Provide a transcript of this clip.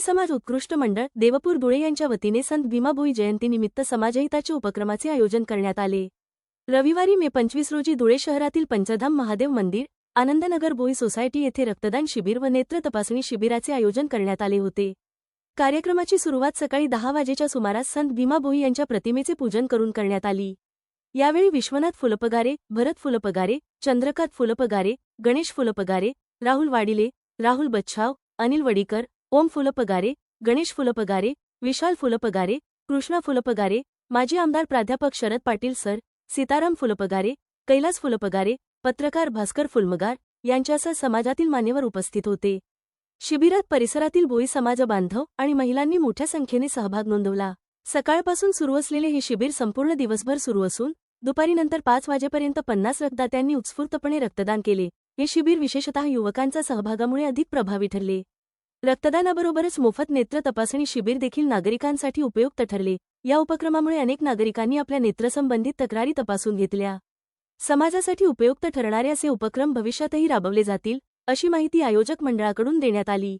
समाज उत्कृष्ट मंडळ देवपूर धुळे यांच्या वतीने संत भीमाभोई जयंतीनिमित्त समाजहिताच्या उपक्रमाचे आयोजन करण्यात आले. रविवारी मे पंचवीस रोजी धुळे शहरातील पंचधाम महादेव मंदिर आनंदनगर भोई सोसायटी येथे रक्तदान शिबिर व नेत्र तपासणी शिबिराचे आयोजन करण्यात आले होते. कार्यक्रमाची सुरुवात सकाळी दहा वाजेच्या सुमारास संत भीमा भोई यांच्या प्रतिमेचे पूजन करून करण्यात आली. यावेळी विश्वनाथ फुलपगारे भरत फुलपगारे चंद्रकांत फुलपगारे गणेश फुलपगारे राहुल वाडिले राहुल बच्छाव अनिल वडीकर ओम फुलपगारे गणेश फुलपगारे विशाल फुलपगारे कृष्णा फुलपगारे माजी आमदार प्राध्यापक शरद पाटील सर सीताराम फुलपगारे कैलास फुलपगारे पत्रकार भास्कर फुलमगार यांच्यासह समाजातील मान्यवर उपस्थित होते. शिबिरात परिसरातील बोई समाज बांधव आणि महिलांनी मोठ्या संख्येने सहभाग नोंदवला. सकाळपासून सुरू असलेले हे शिबिर संपूर्ण दिवसभर सुरू असून दुपारी नंतर पाच वाजेपर्यंत पन्नास रक्तदात्यांनी उत्स्फूर्तपणे रक्तदान केले. हे शिबिर विशेषतः युवकांच्या सहभागामुळे अधिक प्रभावी ठरले. रक्तदानाबरोबरच मोफत नेत्र तपासणी शिबिर देखील नागरिकांसाठी उपयुक्त ठरले. या उपक्रमामुळे अनेक नागरिकांनी आपल्या नेत्रसंबंधित तक्रारी तपासून घेतल्या. समाजासाठी उपयुक्त ठरणारे असे उपक्रम भविष्यातही राबवले जातील अशी माहिती आयोजक मंडळाकडून देण्यात आली.